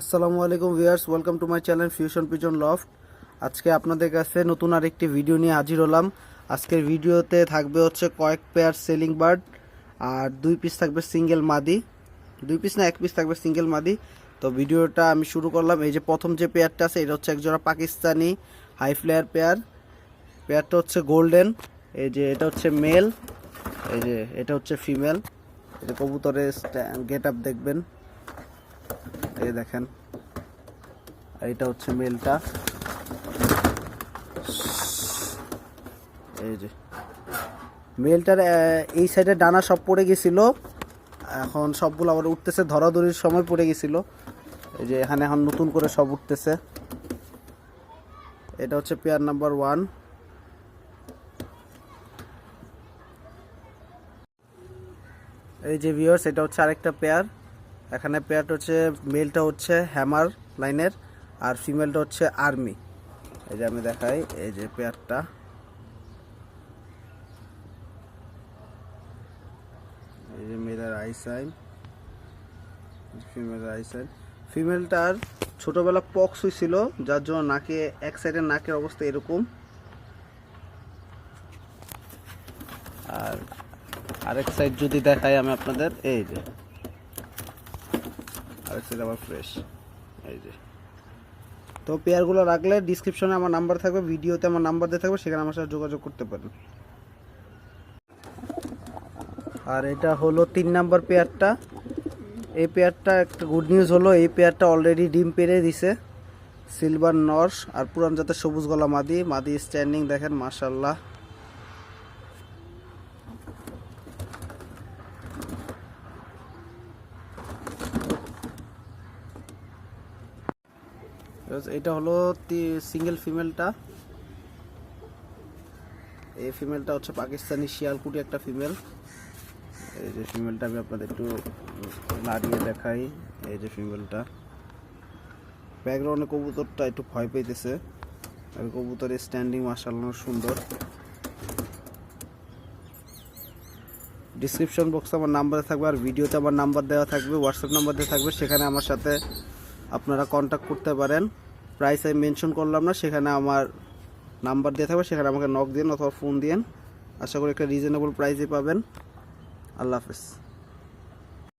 আসসালামু আলাইকুম viewers welcome to my channel fusion pigeon loft আজকে আপনাদের কাছে নতুন আরেকটি ভিডিও নিয়ে হাজির হলাম। আজকের ভিডিওতে থাকবে হচ্ছে কয়েক পেয়ার সেলিং বার্ড আর দুই পিস থাকবে সিঙ্গেল মাদি। দুই পিস না, এক পিস থাকবে সিঙ্গেল মাদি। তো ভিডিওটা আমি শুরু করলাম। এই যে প্রথম যে পেয়ারটা আছে, এটা হচ্ছে একজোড়া পাকিস্তানি হাই ফ্লেয়ার পেয়ার পেয়ারটা হচ্ছে গোল্ডেন এই যে এটা হচ্ছে মেল এই যে এটা হচ্ছে ফিমেল এই যে কবুতরের গেট আপ দেখবেন। দেখেন। আর এটা হচ্ছে মেলটা। এই যে। মেলটার এই সাইডে ডানা সব পড়ে গেছিল। এখন সবগুলো আবার উঠতেছে, ধরাধরির সময় পড়ে গেছিল। এই যে এখানে এখন নতুন করে সব উঠতেছে। এটা হচ্ছে পেয়ার নাম্বার ওয়ান। এই যে ভিউয়ার্স, এটা হচ্ছে আরেকটা পেয়ার। এখানে পেয়ারটা হচ্ছে মেলটা হচ্ছে হ্যামার লাইনের আর ফিমেলটা হচ্ছে আর্মি এই যে আমি দেখাই, এই যে পেয়ারটা এই যে মেলের আই সাইন ফিমেলের আই সাইন ফিমেলটার ছোটবেলা পক্স হয়েছিল, যার জন্য নাকে, এক সাইডের নাকের অবস্থা এরকম। আর আরেক সাইড যদি দেখাই আমি আপনাদের, এই যে। আরেক সাইড আবার ফ্রেশ এই যে। তো পেয়ারগুলো রাখলে ডিসক্রিপশনে আমার নাম্বার থাকবে, ভিডিওতে আমার নাম্বার দিয়ে থাকবে, সেখানে আমার সাথে যোগাযোগ করতে পারেন। আর এটা হলো তিন নাম্বার পেয়ারটা। এই পেয়ারটা একটা গুড নিউজ হলো, এই পেয়ারটা অলরেডি ডিম পেরে দিছে। সিলভার নর্স আর পুরান জাতের সবুজ গলা মাদি। মাদি স্ট্যান্ডিং দেখেন মাশাল্লাহ এটা হলো সিঙ্গেল ফিমেলটা এই ফিমেলটা হচ্ছে পাকিস্তানি শিয়ালকুটি একটা ফিমেল এই যে ফিমেলটা আমি আপনাদের একটু নাড়িয়ে দেখাই, এই যে ফিমেলটা ব্যাকগ্রাউন্ডে কবুতরটা একটু ভয় পেতেছে। আর কবুতরের স্ট্যান্ডিং মার্শাল্লাহ সুন্দর। ডিসক্রিপশন বক্সে আমার নাম্বারে থাকবে আর ভিডিওতে আমার নাম্বার দেওয়া থাকবে হোয়াটসঅ্যাপ নাম্বার দেওয়া থাকবে। সেখানে আমার সাথে আপনারা কন্ট্যাক্ট করতে পারেন। প্রাইস আমি মেনশন করলাম না, সেখানে আমার নাম্বার দিয়ে থাকবে, সেখানে আমাকে নক দিন অথবা ফোন দিন আশা করি একটা রিজনেবল প্রাইসে পাবেন। আল্লাহ হাফেজ।